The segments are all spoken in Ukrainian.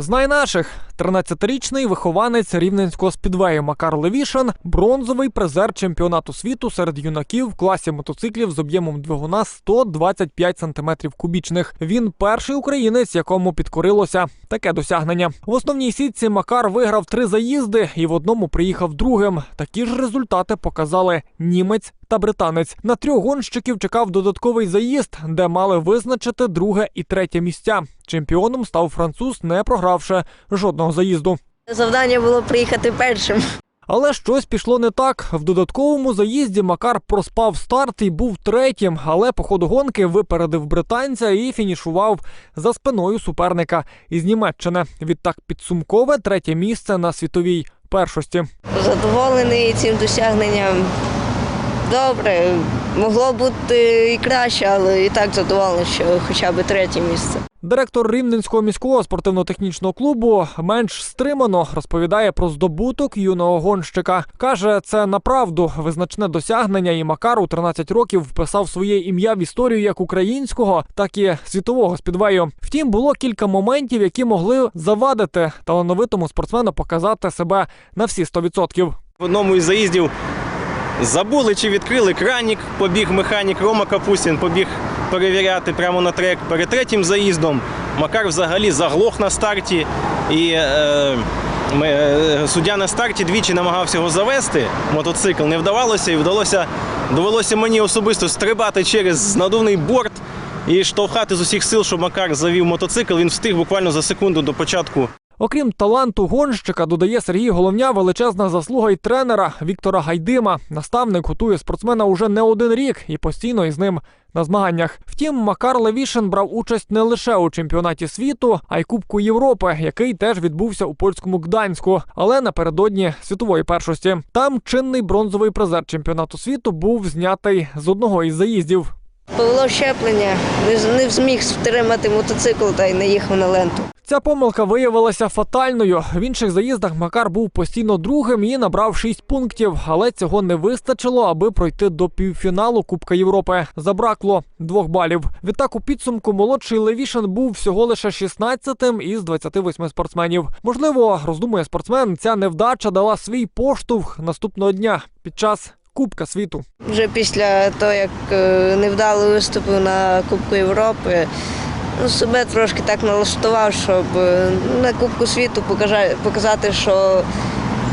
Знай наших 13-річний вихованець рівненського спідвею Макар Левішин, бронзовий призер чемпіонату світу серед юнаків в класі мотоциклів з об'ємом двигуна 125 см кубічних. Він перший українець, якому підкорилося таке досягнення. В основній сітці Макар виграв три заїзди і в одному приїхав другим. Такі ж результати показали німець та британець. На трьох гонщиків чекав додатковий заїзд, де мали визначити друге і третє місця. Чемпіоном став француз, не програвши жодного заїзду. Завдання було приїхати першим. Але щось пішло не так. В додатковому заїзді Макар проспав старт і був третім, але по ходу гонки випередив британця і фінішував за спиною суперника із Німеччини. Відтак підсумкове третє місце на світовій першості. Задоволений цим досягненням. Добре, могло бути і краще, але і так задоволений, що хоча б третє місце. Директор Рівненського міського спортивно-технічного клубу менш стримано розповідає про здобуток юного гонщика. каже, це направду визначне досягнення, і Макар у 13 років вписав своє ім'я в історію як українського, так і світового спідвею. Втім, було кілька моментів, які могли завадити талановитому спортсмену показати себе на всі 100%. В одному із заїздів забули чи відкрили кранік, побіг механік Рома Капустін, побіг перевіряти прямо на трек. Перед третім заїздом Макар взагалі заглох на старті. І е, е, суддя на старті двічі намагався його завести. Мотоцикл не вдавалося, і вдалося довелося мені особисто стрибати через надувний борт і штовхати з усіх сил, щоб Макар завів мотоцикл. Він встиг буквально за секунду до початку Окрім таланту гонщика, додає Сергій Головня величезна заслуга й тренера Віктора Гайдима. Наставник готує спортсмена уже не один рік і постійно із ним на змаганнях. Втім, Макар Левішин брав участь не лише у чемпіонаті світу, а й Кубку Європи, який теж відбувся у польському Гданську, але напередодні світової першості. Там чинний бронзовий призер чемпіонату світу був знятий з одного із заїздів. Повело щеплення, не, зміг втримати мотоцикл та й не їхав на ленту. Ця помилка виявилася фатальною. В інших заїздах Макар був постійно другим і набрав 6 пунктів, але цього не вистачило, аби пройти до півфіналу Кубка Європи. Забракло двох балів. Відтак у підсумку молодший Левішин був всього лише 16-тим із 28 спортсменів. Можливо, роздумує спортсмен, ця невдача дала свій поштовх наступного дня під час Кубка світу. Вже після того, як е, невдало виступив на Кубку Європи, ну, себе трошки так налаштував, щоб е, на Кубку світу показати, що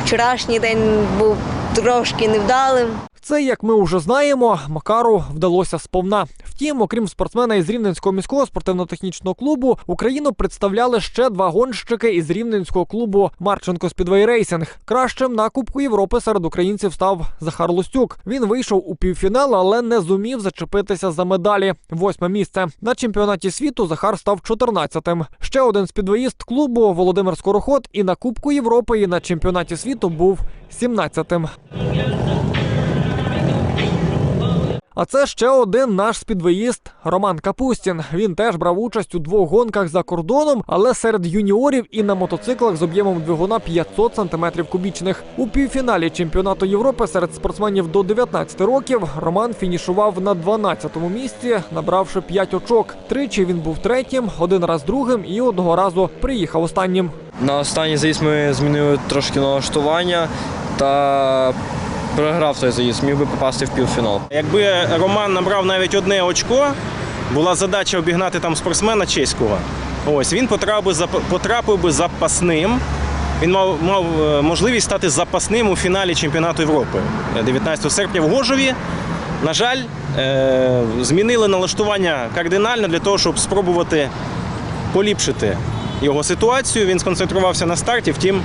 вчорашній день був трошки невдалим. Це, як ми вже знаємо, Макару вдалося сповна. Втім, окрім спортсмена із Рівненського міського спортивно-технічного клубу, Україну представляли ще два гонщики із Рівненського клубу Марченко Спідвей Рейсинг. Кращим на Кубку Європи серед українців став Захар Лостюк. Він вийшов у півфінал, але не зумів зачепитися за медалі. Восьме місце на чемпіонаті світу Захар став 14-тим. Ще один спідвеїст клубу Володимир Скороход і на Кубку Європи, і на чемпіонаті світу був 17-тим. А це ще один наш спідвеїст Роман Капустін. Він теж брав участь у двох гонках за кордоном, але серед юніорів і на мотоциклах з об'ємом двигуна 500 см кубічних. У півфіналі чемпіонату Європи серед спортсменів до 19 років Роман фінішував на 12-му місці, набравши 5 очок. Тричі він був третім, один раз другим і одного разу приїхав останнім. На останній заїзд ми змінили трошки налаштування та програв той заїзд, міг би попасти в півфінал. Якби Роман набрав навіть одне очко, була задача обігнати там спортсмена чеського. Ось він потрапив би потрапив би запасним. Він мав, мав е, можливість стати запасним у фіналі чемпіонату Європи е, 19 серпня в Гожові. На жаль, е, змінили налаштування кардинально для того, щоб спробувати поліпшити його ситуацію. Він сконцентрувався на старті, втім,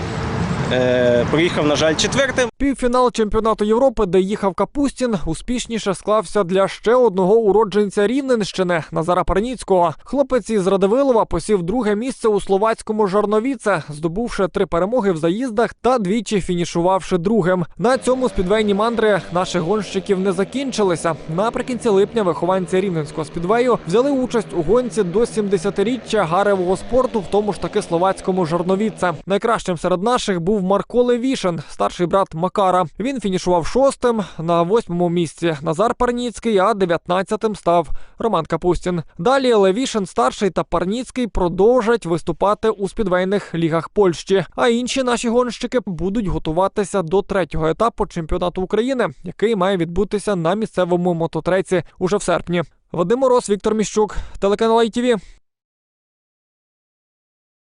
е, приїхав, на жаль, четвертим. Півфінал чемпіонату Європи, де їхав Капустін, успішніше склався для ще одного уродженця Рівненщини Назара Парніцького. Хлопець із Радивилова посів друге місце у словацькому Жарновіце, здобувши три перемоги в заїздах та двічі фінішувавши другим. На цьому спідвейні мандри наших гонщиків не закінчилися. Наприкінці липня вихованці рівненського спідвею взяли участь у гонці до 70-річчя гаревого спорту, в тому ж таки словацькому Жарновіце. Найкращим серед наших був був Марко Левішин, старший брат Макара. Він фінішував шостим на восьмому місці. Назар Парніцький, а дев'ятнадцятим став Роман Капустін. Далі Левішин старший та Парніцький продовжать виступати у спідвейних лігах Польщі. А інші наші гонщики будуть готуватися до третього етапу чемпіонату України, який має відбутися на місцевому мототреці уже в серпні. Вадим Мороз, Віктор Міщук, телеканал ITV.